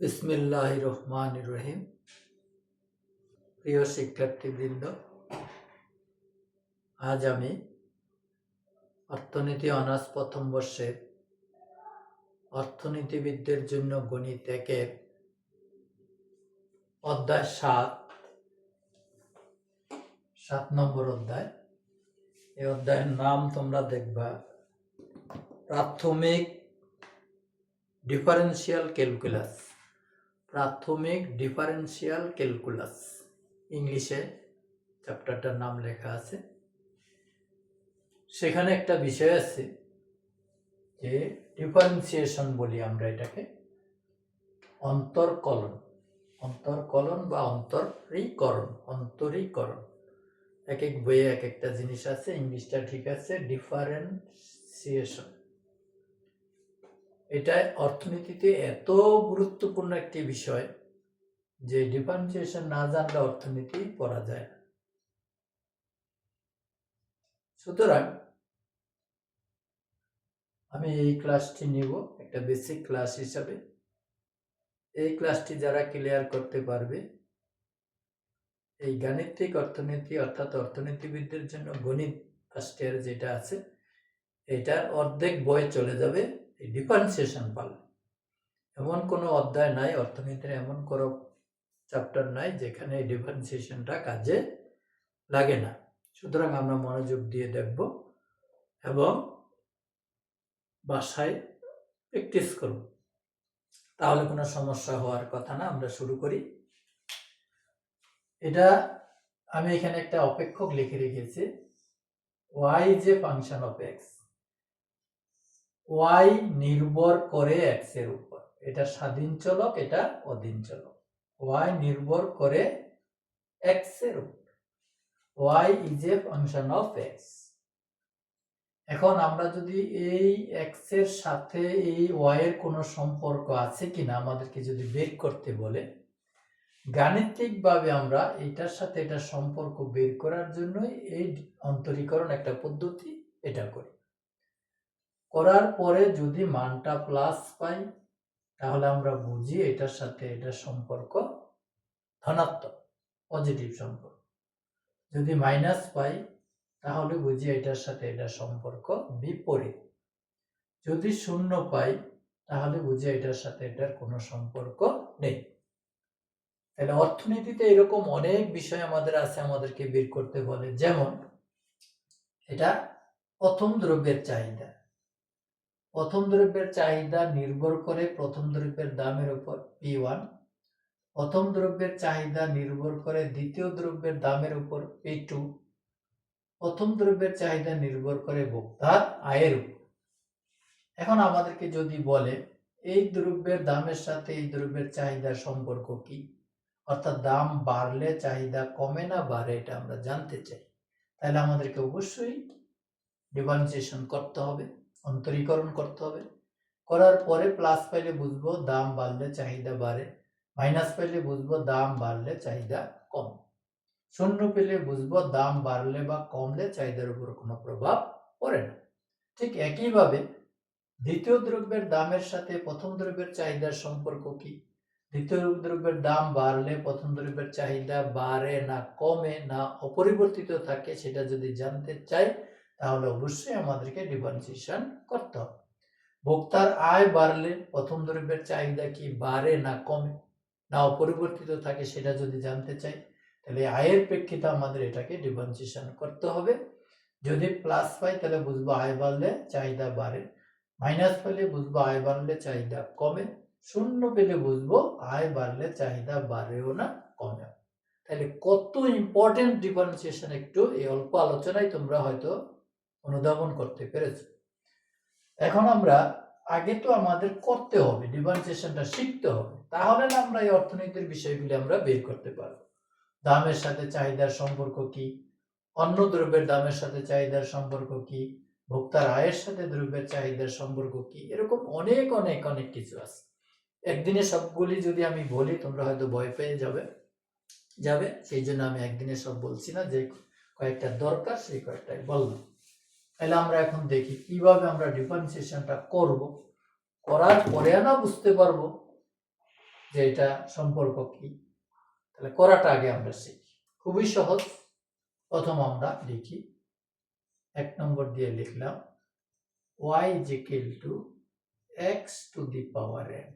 বিসমিল্লাহ রহমান রহিম প্রিয় শিক্ষার্থীবৃন্দ, আজ আমি অর্থনীতি অনার্স প্রথম বর্ষের অর্থনীতিবিদদের জন্য গণিত একের অধ্যায় সাত সাত নম্বর অধ্যায়। এই অধ্যায়ের নাম তোমরা দেখবা, প্রাথমিক ডিফারেন্সিয়াল ক্যালকুলাস। প্রাথমিক ডিফারেন্সিয়াল ক্যালকুলাস। ইংলিশে চ্যাপ্টারটার নাম লেখা আছে। সেখানে একটা বিষয় আছে যে ডিফারেন্সিয়েশন বলি আমরা এটাকে। অন্তর্কলন। অন্তর্কলন বা অন্তরীকরণ। অন্তরীকরণ। এক এক বইয়ে এক একটা জিনিস আছে। ইংলিশটা ঠিক আছে। ডিফারেন্সিয়েশন এটা অর্থনীতিতে এত গুরুত্বপূর্ণ একটি বিষয় যে ডিফারেন্সিয়েশন না জানলে অর্থনীতি পড়া যায় না। সুতরাং আমি এই ক্লাসটি নিব, একটা বেসিক ক্লাস হিসাবে। এই ক্লাসটি যারা ক্লিয়ার করতে পারবে, এই গাণিতিক অর্থনীতি অর্থাৎ অর্থনীতিবিদদের জন্য গণিত ফার্স্ট ইয়ার যেটা আছে, এটার অর্ধেক বই চলে যাবে। ডিফারেন্সিয়েশন পারলে এমন কোনো অধ্যায় নাই, অর্থনীতির এমন কোনো চ্যাপ্টার নাই, যেখানে এই ডিফারেন্সিয়েশনটা কাজে লাগে না। সুতরাং আমরা মনোযোগ দিয়ে দেখব এবং বাসায় প্র্যাকটিস করব। তাহলে কোনো সমস্যা হওয়ার কথা না, আমরা শুরু করি। এটা আমি এখানে একটা অপেক্ষক লিখে রেখেছি। ওয়াই যে ফাংশন অফ এক্স ওয়াই নির্ভর করে এক্সের উপর। এটা স্বাধীন চলক, এটা অধীন চলক। ওয়াই নির্ভর করে এক্সের উপর। Y is a function of X এখন আমরা যদি এই এক্সের সাথে এই ওয়াই এর কোনো সম্পর্ক আছে কিনা, আমাদেরকে যদি বের করতে বলে, গাণিতিকভাবে আমরা এটার সাথে এটা সম্পর্ক বের করার জন্যই এই অন্তরীকরণ একটা পদ্ধতি এটা করি। করার পরে যদি মানটা প্লাস পাই, তাহলে আমরা বুঝি এটার সাথে এটার সম্পর্ক ধনাত্মক পজিটিভ সম্পর্ক। যদি মাইনাস পাই, তাহলে বুঝি এটার সাথে এটার সম্পর্ক বিপরীত। যদি শূন্য পাই, তাহলে বুঝি এটার সাথে এটার কোনো সম্পর্ক নেই। তাহলে অর্থনীতিতে এরকম অনেক বিষয় আমাদের আছে, আমাদেরকে বের করতে বলে। যেমন, এটা প্রথম দ্রব্যের চাহিদা। প্রথম দ্রব্যের চাহিদা নির্ভর করে প্রথম দ্রব্যের দামের উপর পি ওয়ান প্রথম দ্রব্যের চাহিদা নির্ভর করে দ্বিতীয় দ্রব্যের দামের উপর পি টু প্রথম দ্রব্যের চাহিদা নির্ভর করে ভোক্তার আয়ের উপর। এখন আমাদেরকে যদি বলে, এই দ্রব্যের দামের সাথে এই দ্রব্যের চাহিদার সম্পর্ক কি? অর্থাৎ দাম বাড়লে চাহিদা কমে না বাড়ে, এটা আমরা জানতে চাই। তাহলে আমাদেরকে অবশ্যই ডিফারেন্সিয়েশন করতে হবে। অন্তরীকরণ করতে হবে। করার পরে প্লাস পাইলে বুঝব দাম বাড়লে চাহিদা বাড়ে মাইনাস পাইলে বুঝব দাম বাড়লে চাহিদা কম। শূন্য পেলে বুঝব দাম বাড়লে বা কমলে চাহিদার উপর কোনো প্রভাব পড়ে না। ঠিক একইভাবে দ্বিতীয় দ্রব্যের দামের সাথে প্রথম দ্রব্যের চাহিদার সম্পর্ক কি? দ্বিতীয় দ্রব্যের দাম বাড়লে প্রথম দ্রব্যের চাহিদা বাড়ে না, কমে না, অপরিবর্তিত থাকে সেটা যদি জানতে চাই তাহলে অবশ্যই আমাদেরকে ডিফারেন্সিয়েশন করতে হবে। ভোক্তার আয় বাড়লে প্রথম দ্রব্যের চাহিদা কি বাড়ে না কমে? না অপরিবর্তিত থাকে সেটা যদি জানতে চাই, তাহলে আয়ের প্রেক্ষিতে আমাদের এটাকে ডিফারেন্সিয়েশন করতে হবে। যদি প্লাস পাই তাহলে বুঝব আয় বাড়লে চাহিদা বাড়ে মাইনাস পেলে বুঝব আয় বাড়লে চাহিদা কমে, শূন্য পেলে বুঝব আয় বাড়লে চাহিদা বাড়েও না কমেও। তাহলে কত ইম্পর্টেন্ট ডিফারেন্সিয়েশন একটু এই অল্প আলোচনায় তোমরা হয়তো অনুধাবন করতে পেরেছ। এখন আমরা, আগে তো আমাদের করতে হবে ডিফারেন্সিয়েশনটা শিখতে হবে। তাহলে না আমরা এই অর্থনীতির বিষয়গুলি আমরা বের করতে পারব। দামের সাথে চাহিদার সম্পর্ক কি? অন্য দ্রব্যের দামের সাথে চাহিদার সম্পর্ক কি? ভোক্তার আয়ের সাথে দ্রব্যের চাহিদার সম্পর্ক কি? এরকম অনেক অনেক অনেক কিছু আছে। একদিনে সবগুলি যদি আমি বলি, তোমরা হয়তো ভয় পেয়ে যাবে যাবে। সেই জন্য আমি একদিনে সব বলছি না, যে কয়েকটা দরকার, সেই কয়েকটাই বললাম। তাহলে আমরা এখন দেখি কীভাবে আমরা ডিফারেন্সিয়েশনটা করব। করার পরে না বুঝতে পারব যে এটা সম্পর্ক কি। তাহলে করাটা আগে আমরা শিখি। খুবই সহজ। প্রথম আমরা লিখি এক নম্বর দিয়ে লিখলাম is equal to x to the power n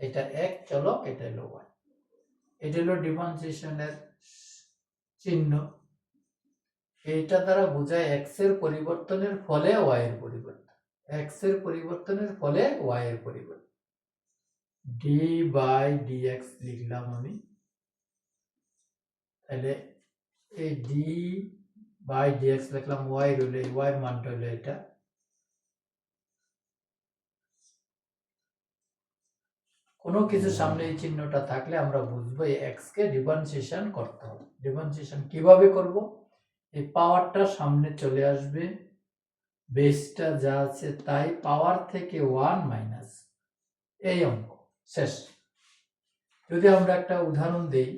এটা এক চলক, এটা হলো y এটা হলো ডিফারেন্সিয়েশনের চিহ্ন। এইটা দ্বারা বোঝায় এক্সের পরিবর্তনের ফলে ওয়াই এর পরিবর্তন। এক্সের পরিবর্তনের ফলে ওয়াই এর পরিবর্তন। ডি বাই ডি এক্স লিখলাম আমি। তাহলে এই ডি বাই dx লিখলাম ওয়াই রইল এর মানটা হলো এটা কোনো কিছু সামনে এই চিহ্নটা থাকলে আমরা বুঝব এই এক্স কে ডিফারেন্সিয়েশন করতে হবে। ডিফারেন্সিয়েশন কীভাবে করব? এই পাওয়ারটা সামনে চলে আসবে। বেসটা যা আছে তাই পাওয়ার থেকে ওয়ান মাইনাস এই অঙ্ক। শেষ। যদি আমরা একটা উদাহরণ দেই,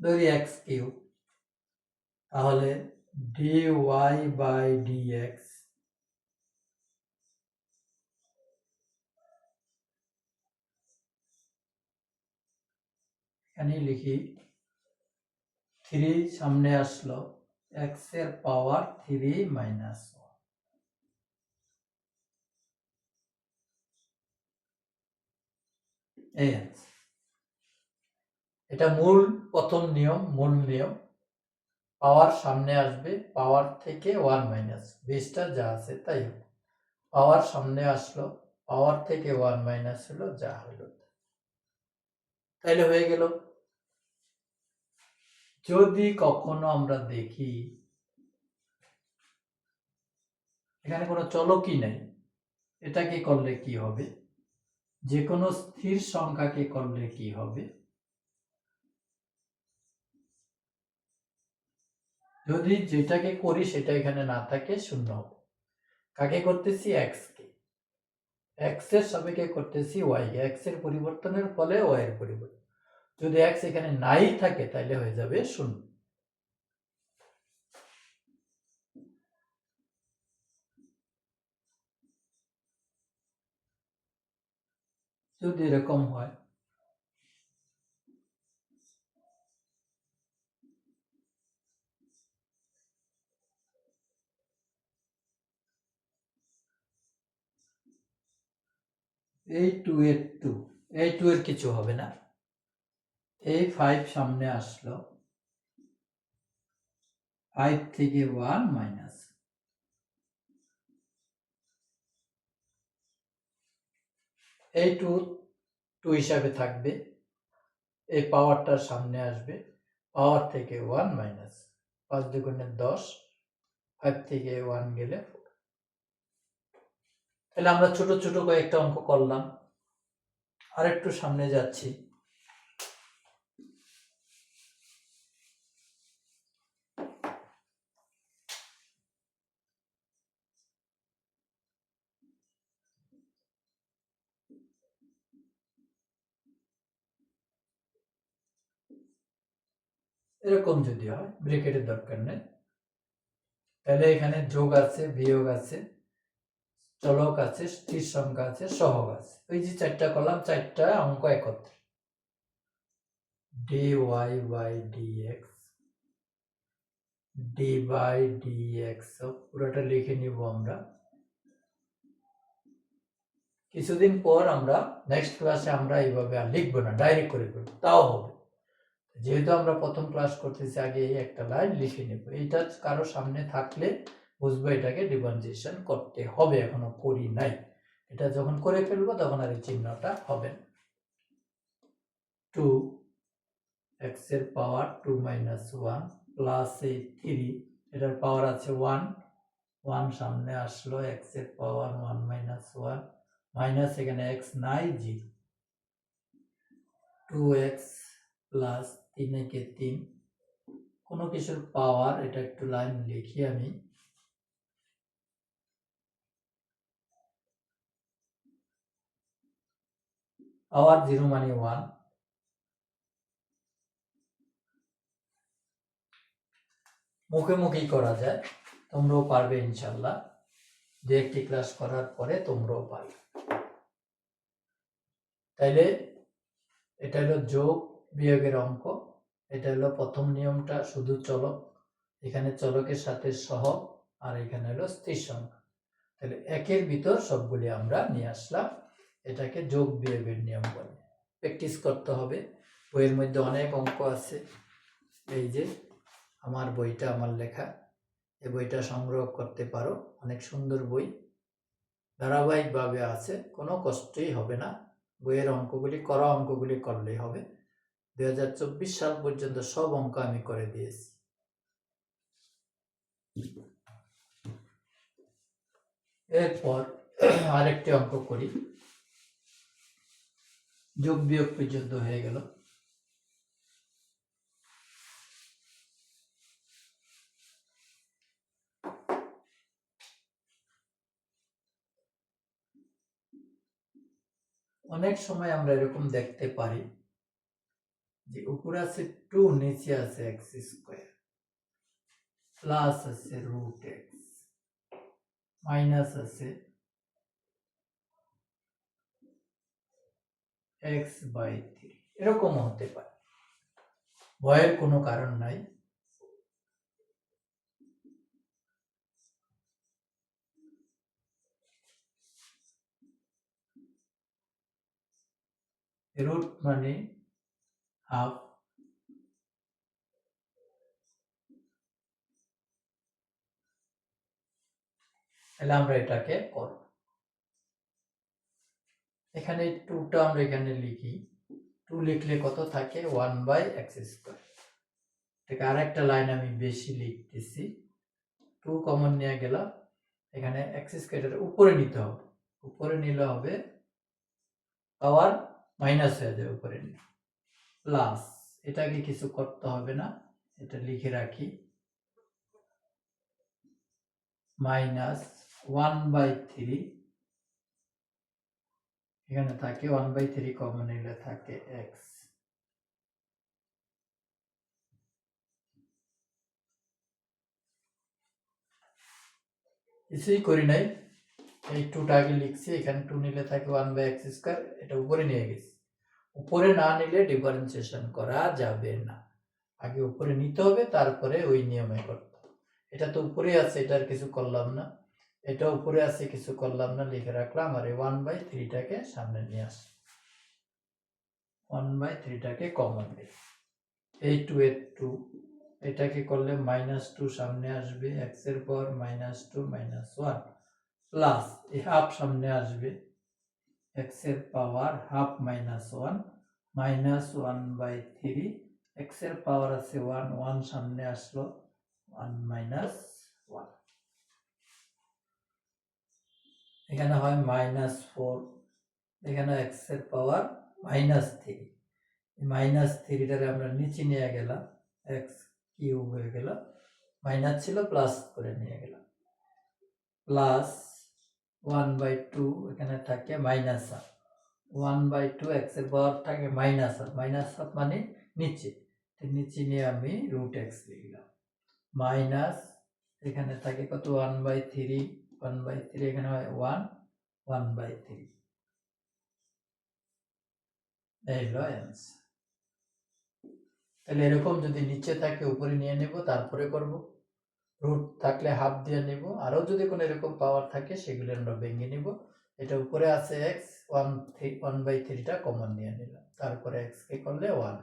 ধরি এক্স কিউ তাহলে d y by d x এখানে লিখি থ্রি সামনে আসলো, এক্সের পাওয়ার থ্রি মাইনাস এটা মূল, প্রথম নিয়ম, মূল নিয়ম। পাওয়ার সামনে আসবে, পাওয়ার থেকে ওয়ান মাইনাস, বেসটা যা আছে তাই পাওয়ার সামনে আসলো, পাওয়ার থেকে ওয়ান মাইনাস হলো, যা হলো। তাইলে হয়ে গেল। যদি কখনো আমরা দেখি, এখানে কোনো চলকই নাই। এটাকে করলে কি হবে? যে কোনো স্থির সংখ্যাকে করলে কি হবে? যদি যেটাকে করি সেটা এখানে না থাকে, শূন্য হবে। কাকে করতেছি? এক্স কে। এক্সের সাপেক্ষে করতেছি ওয়াই এক্সের পরিবর্তনের ফলে ওয়াই এর পরিবর্তন। যদি এক্স এখানে নাই থাকে তাহলে হয়ে যাবে শূন্য। যদি এরকম হয়, এই টু এর টু এই টু এর কিছু হবে না। এই ফাইভ সামনে আসলো। ফাইভ থেকে ওয়ান মাইনাস এই টু টু হিসাবে থাকবে। এই পাওয়ারটা সামনে আসবে। পাওয়ার থেকে ওয়ান মাইনাস পাঁচ দুগুণের দশ ফাইভ থেকে ওয়ান গেলে। তাহলে আমরা ছোট ছোট কয়েকটা অঙ্ক করলাম। আর একটু সামনে যাচ্ছি। এরকম যদি হয় ব্রেকেটের দরকার নেই। তাহলে এখানে যোগ আছে, বিয়োগ আছে, চলক আছে, স্থির সংখ্যা আছে, সহগ আছে। ওই যে চারটা করলাম চারটা অঙ্ক একত্রে। D y by d x d by d x পুরোটা লিখে নিব আমরা। কিছুদিন পর আমরা নেক্সট ক্লাসে আমরা এইভাবে আর লিখব না ডাইরেক্ট করে ফেলব। তাও হবে। যেহেতু আমরা প্রথম ক্লাস করতেছি, আগে এই একটা লাইন লিখে নেব। এইটা কারও সামনে থাকলে বুঝব এটাকে ডিফারেন্সিয়েশন করতে হবে, এখনও করি নাই। এটা যখন করে ফেলব তখন আর এই চিহ্নটা হবে টু এক্সের power two minus one plus এই থ্রি এটার পাওয়ার আছে ওয়ান ওয়ান সামনে আসলো এক্সের power one minus one minus এখানে এক্স নাই জিরো টু এক্স প্লাস তিন তিন। কোনো কিছুর পাওয়ার এটা একটু লাইন লিখি আমি। পাওয়ার জিরো মানে ওয়ান মুখে মুখেই করা যায়, তোমরাও পারবে ইনশাল্লাহ। দু একটি ক্লাস করার পরে তোমরাও পারবে। তাইলে এটা হলো যোগ বিয়োগের অঙ্ক। এটা হলো প্রথম নিয়মটা, শুধু চলক। এখানে চলকের সাথে সহ, আর এখানে হলো স্থির সংখ্যা। তাহলে একের ভিতর সবগুলি আমরা নিয়ে আসলাম। এটাকে যোগ বিয়োগের নিয়ম বলে। প্র্যাকটিস করতে হবে। বইয়ের মধ্যে অনেক অঙ্ক আছে। এই যে, আমার বইটা আমার লেখা। এই বইটা সংগ্রহ করতে পারো। অনেক সুন্দর বই। ধারাবাহিকভাবে আছে। কোনো কষ্টই হবে না। বইয়ের অঙ্কগুলি, করা অঙ্কগুলি করলেই হবে। দুই হাজার চব্বিশ সাল পর্যন্ত সব অঙ্ক আমি করে দিয়েছি। এরপর আরেকটি অঙ্ক করি। যোগ বিয়োগ পর্যন্ত হয়ে গেল। অনেক সময় আমরা এরকম দেখতে পারি। যে উপরে আছে টু নিচে আছে এক্স স্কোয়ার প্লাস আছে রুট এক্স মাইনাস আছে এক্স বাই থ্রি এরকম হতে পারে ভয়ের কোনো কারণ নাই রুট মানে হাফ তাহলে আমরা এটাকে করব। এখানে টুটা আমরা এখানে লিখি। টু লিখলে কত থাকে? ওয়ান বাই এক্স স্কোয়ার ঠিক আর একটা লাইন আমি বেশি লিখতেছি। টু কমন নিয়ে গেলাম। এখানে এক্স স্কোয়ারের উপরে নিতে হবে। উপরে নিলে হবে পাওয়ার মাইনাস হয়ে যাবে উপরে নিলে। প্লাস এটাকে কিছু করতে হবে না, এটা লিখে রাখি। মাইনাস ওয়ান বাই থ্রি, এখানে থাকে ওয়ান বাই থ্রি কমন নিলে থাকে এক্স। কিছুই করি নাই, এই টুটা আগে লিখছি, এখানে টু নিলে থাকে ওয়ান বাই এক্স স্কোয়ার, এটা উপরে নিয়ে গেছি। উপরে না নিলে ডিফারেন্সিয়েশন করা যাবে না। আগে উপরে নিতে হবে, তারপরে ওই নিয়মে করতে এটা তো উপরে আছে এটা আর কিছু করলাম না। এটা উপরে আছে, কিছু করলাম না, লিখে রাখলাম, আর এই ওয়ান বাই থ্রিটাকে সামনে নিয়ে আস। ওয়ান বাই থ্রিটাকে কমন দিই এই টু এর টু এটাকে করলে মাইনাস টু সামনে আসবে এক্সের পর minus two minus one plus এই হাফ সামনে আসবে। এক্সের power half minus one minus one by three এক্সের পাওয়ার আছে ওয়ান ওয়ান সামনে আসলো ওয়ান মাইনাস ওয়ান এখানে হয় মাইনাস ফোর এখানে এক্সের পাওয়ার মাইনাস থ্রি মাইনাস থ্রিটারে আমরা নিচে নিয়ে গেলাম এক্স কিউব হয়ে গেল মাইনাস ছিল প্লাস করে নিয়ে গেলাম প্লাস ওয়ান বাই টু এখানে থাকে minus half one by two এক্সের পাওয়ার থাকে মাইনাস হাফ মাইনাস হাফ মানে নিচে। নিচে নিয়ে আমি রুট এক্স লিখলাম। মাইনাস এখানে থাকে কত? One by three. One by three এখানে হয় ওয়ান। One by three. এই হলো অ্যান্সার তাহলে এরকম যদি নিচে থাকে, উপরে নিয়ে নেব, তারপরে করব। রুট থাকলে হাফ দিয়ে নেব। আরও যদি কোনো এরকম পাওয়ার থাকে, সেগুলো আমরা ভেঙে নিব। এটা উপরে আছে x one three one by থ্রিটা কমন নিয়ে নিলাম। তারপরে এক্স কে করলে ওয়ান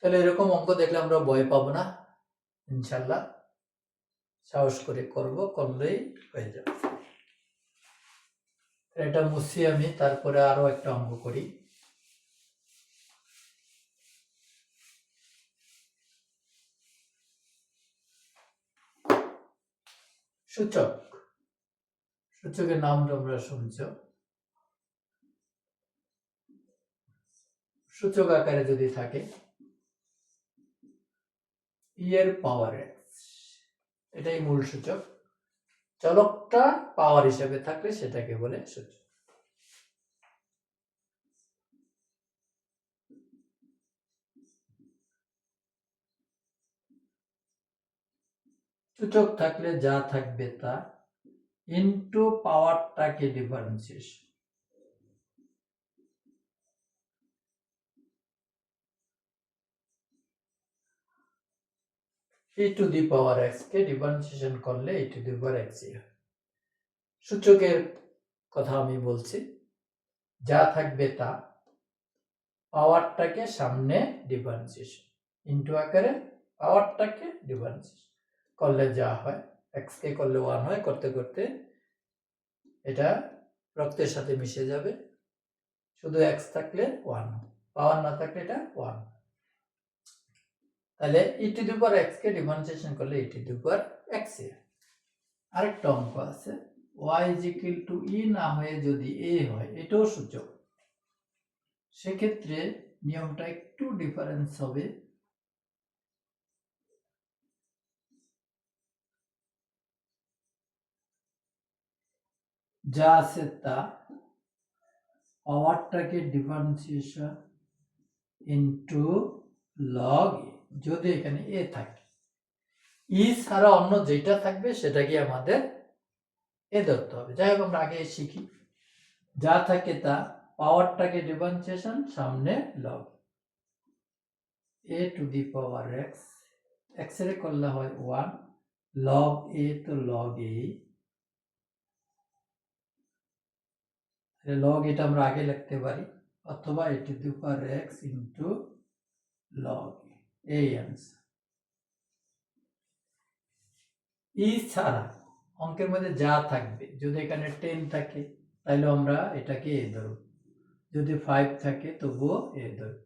তাহলে এরকম অঙ্ক দেখলে আমরা ভয় পাবো না, ইনশাল্লাহ। সাহস করে করব, করলেই হয়ে যাবে। এটা মুছি আমি, তারপরে আরও একটা অঙ্ক করি। সূচক। সূচকের নাম তোমরা শুনছ। সূচক আকারে যদি থাকে, ইয়ের পাওয়ার এটাই মূল সূচক। চলকটা পাওয়ার হিসাবে থাকলে সেটাকে বলে সূচক। সূচক থাকলে যা থাকবে তা into পাওয়ারটাকে differentiation e to the power x K differentiation করলে e to the power x হয় সূচকের কথা আমি বলছি, যা থাকবে তা পাওয়ারটাকে সামনে ডিফারেন্সিয়েশন ইনটু আকারে পাওয়ারটাকে ডিফারেন্সিয়েশন করলে যা হয় এক্স কে করলে ওয়ান হয়, করতে করতে এটা রক্তের সাথে মিশে যাবে। শুধু এক্স থাকলে ওয়ান পাওয়ার না থাকলে এটা ওয়ান তাহলে ই টু দি এক্স কে ডিফারেন্সিয়েশন করলে ই টু দি এক্স এ। আরেকটা অঙ্ক আছে y is equal to e না হয়ে যদি এ হয়, এটাও সূচক। সেক্ষেত্রে নিয়মটা একটু ডিফারেন্স হবে। যা আছে তা। পাওয়ারটাকে ডিফারেন্সিয়েশন ইনটু লগ যদি এখানে এ থাকে। ই ছাড়া অন্য যেটা থাকবে সেটাকে আমাদের এ ধরতে হবে। যাই হোক, আমরা আগে শিখি। যা থাকে তা পাওয়ারটাকে ডিফারেন্সিয়েশন সামনে log a to the power x এক্সের করলে হয় ওয়ান লগ এ তো লগ এ লগ এটা আমরা আগে লিখতে পারি, অথবা a to power x into log এই ই ছাড়া অঙ্কের মধ্যে যা থাকবে, যদি এখানে টেন থাকে তাহলে আমরা এটাকে এ ধরব। যদি ফাইভ থাকে, তবুও এ ধরব।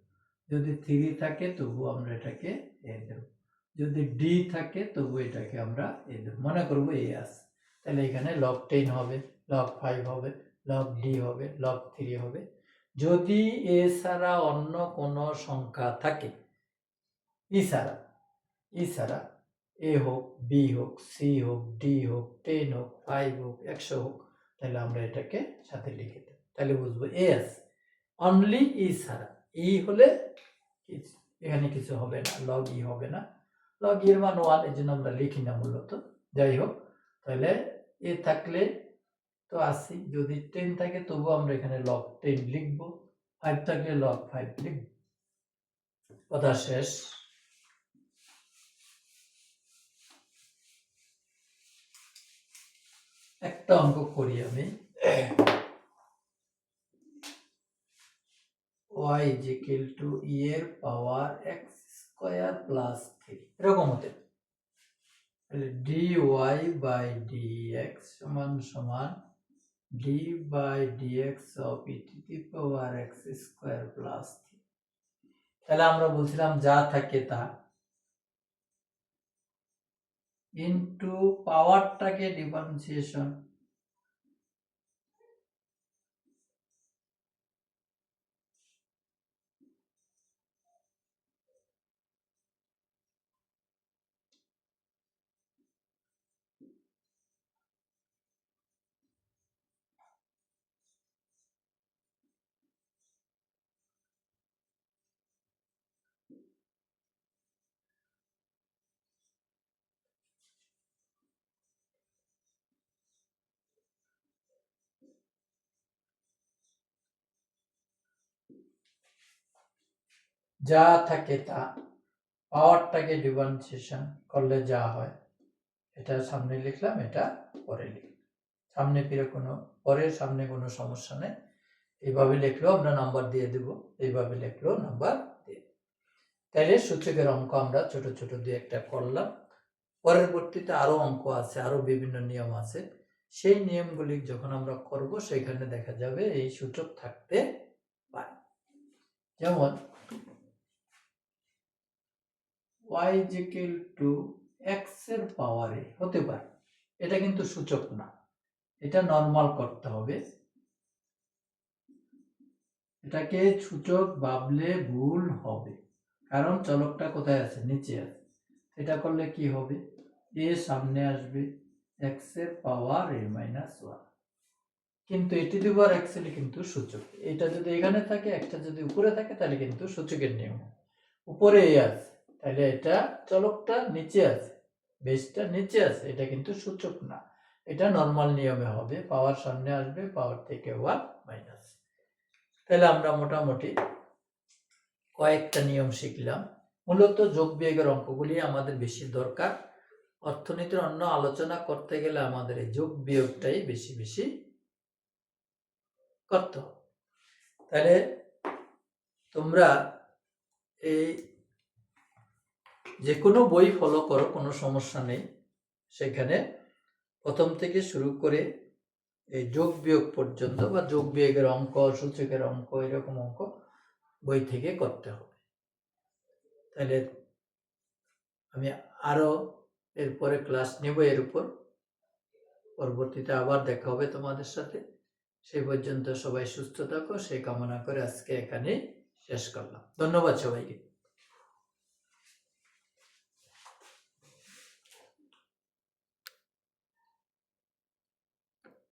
যদি থ্রি থাকে, তবুও আমরা এটাকে এ ধরব। যদি ডি থাকে তবু এটাকে আমরা এ ধরব। মনে করব এ আছে। তাহলে এখানে লগ টেন হবে লগ ফাইভ হবে। লগ ডি হবে লগ থ্রি হবে। যদি এ ছাড়া অন্য কোনো সংখ্যা থাকে ই ই ছাড়া এ হোক বি হোক সি হোক ডি হোক টেন হোক ফাইভ হোক, একশো হোক, তাহলে আমরা এটাকে সাথে লিখে দেব। তাহলে বুঝব এ আছে। অনলি ই ছাড়া। ই হলে এখানে কিছু হবে না লগ ই হবে না। লগ এর মান ওয়ান এই জন্য আমরা লিখি না মূলত। যাই হোক, তাহলে এ থাকলে তো আসি। যদি টেন থাকে তবু আমরা এখানে লগ টেন লিখব। ফাইভ থাকলে লগ ফাইভ লিখব। কথা শেষ। একটা অঙ্ক করি আমি। y is equal to e এর power x square plus three এরকম হতে। তাহলে dy বাই এক্স সমান সমান d by dx of e to the power x square three তাহলে আমরা বলছিলাম যা থাকে তা। ইনটু পাওয়ারটাকে ডিফারেন্সিয়েশন যা থাকে তা, পাওয়ারটাকে ডিফারেন্সিয়েশন করলে যা হয়, এটা সামনে লিখলাম, এটা পরে লিখলাম। সামনে ফিরে কোনো পরের সামনে কোনো সমস্যা নেই। এইভাবে লিখলেও আমরা নাম্বার দিয়ে দেব, এইভাবে লিখলেও নাম্বার দিয়ে। তাইলে সূচকের অঙ্ক আমরা ছোট ছোট দুই একটা করলাম। পরবর্তীতে আরও অঙ্ক আছে আরও বিভিন্ন নিয়ম আছে। সেই নিয়মগুলি যখন আমরা করব, সেখানে দেখা যাবে এই সূচক থাকতে পারে। যেমন equal to x এর পাওয়ারে হতে পারে। এটা কিন্তু সূচক না। এটা নর্মাল করতে হবে। এটাকে সূচক ভাবলে ভুল হবে। কারণ চলকটা কোথায় আছে? নিচে আছে। এটা করলে কি হবে? এ সামনে আসবে। x এর পাওয়ার a মাইনাস কিন্তু এটি দুবার এক্সের কিন্তু সূচক। এটা যদি এখানে থাকে, একটা যদি উপরে থাকে, তাহলে কিন্তু সূচকের নিয়ম। উপরে এ আছে। তাহলে এটা চলকটা নিচে আছে বেসটা নিচে আছে, এটা কিন্তু সূচক না। এটা নর্মাল নিয়মে হবে পাওয়ার সামনে আসবে পাওয়ার থেকে ওয়ান মাইনাস তাহলে আমরা মোটামুটি কয়েকটা নিয়ম শিখলাম। মূলত যোগ বিয়োগের অঙ্কগুলি আমাদের বেশি দরকার। অর্থনীতির অন্য আলোচনা করতে গেলে আমাদের এই যোগ বিয়োগটাই বেশি বেশি করতে হবে। তাহলে তোমরা এই যে কোনো বই ফলো করো, কোনো সমস্যা নেই। সেখানে প্রথম থেকে শুরু করে এই যোগ বিয়োগ পর্যন্ত বা যোগ বিয়োগের অঙ্ক, সূচকের অঙ্ক, এরকম অঙ্ক বই থেকে করতে হবে। তাহলে আমি আরও এরপরে ক্লাস নেব এর উপর। পরবর্তীতে আবার দেখা হবে তোমাদের সাথে। সেই পর্যন্ত সবাই সুস্থ থাকো সেই কামনা করে আজকে এখানে শেষ করলাম। ধন্যবাদ সবাইকে।